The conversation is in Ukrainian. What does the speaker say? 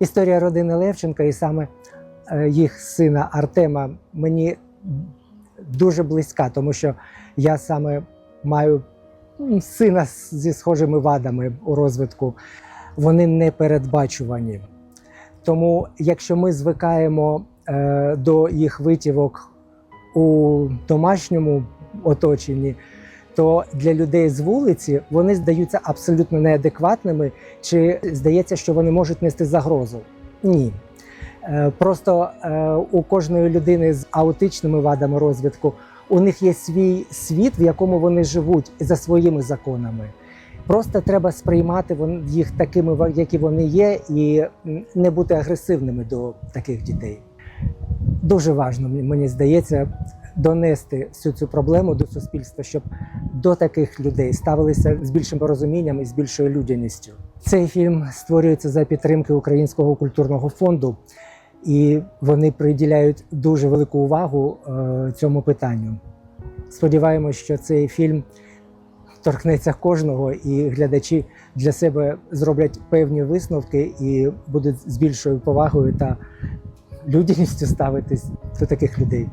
Історія родини Левченка і саме е, їх сина Артема мені дуже близька, тому що я саме маю сина зі схожими вадами у розвитку. Вони непередбачувані. Тому, якщо ми звикаємо е, до їх витівок у домашньому оточенні, то для людей з вулиці вони здаються абсолютно неадекватними, чи здається, що вони можуть нести загрозу. Ні. Е, Просто е, у кожної людини з аутичними вадами розвитку у них є свій світ, в якому вони живуть за своїми законами. Просто треба сприймати їх такими, які вони є, і не бути агресивними до таких дітей. Дуже важливо, мені здається, донести всю цю проблему до суспільства, щоб до таких людей ставилися з більшим порозумінням і з більшою людяністю. Цей фільм створюється за підтримки Українського культурного фонду, і вони приділяють дуже велику увагу е, цьому питанню. Сподіваємось, що цей фільм торкнеться кожного, і глядачі для себе зроблять певні висновки і будуть з більшою повагою та людяністю ставитись до таких людей.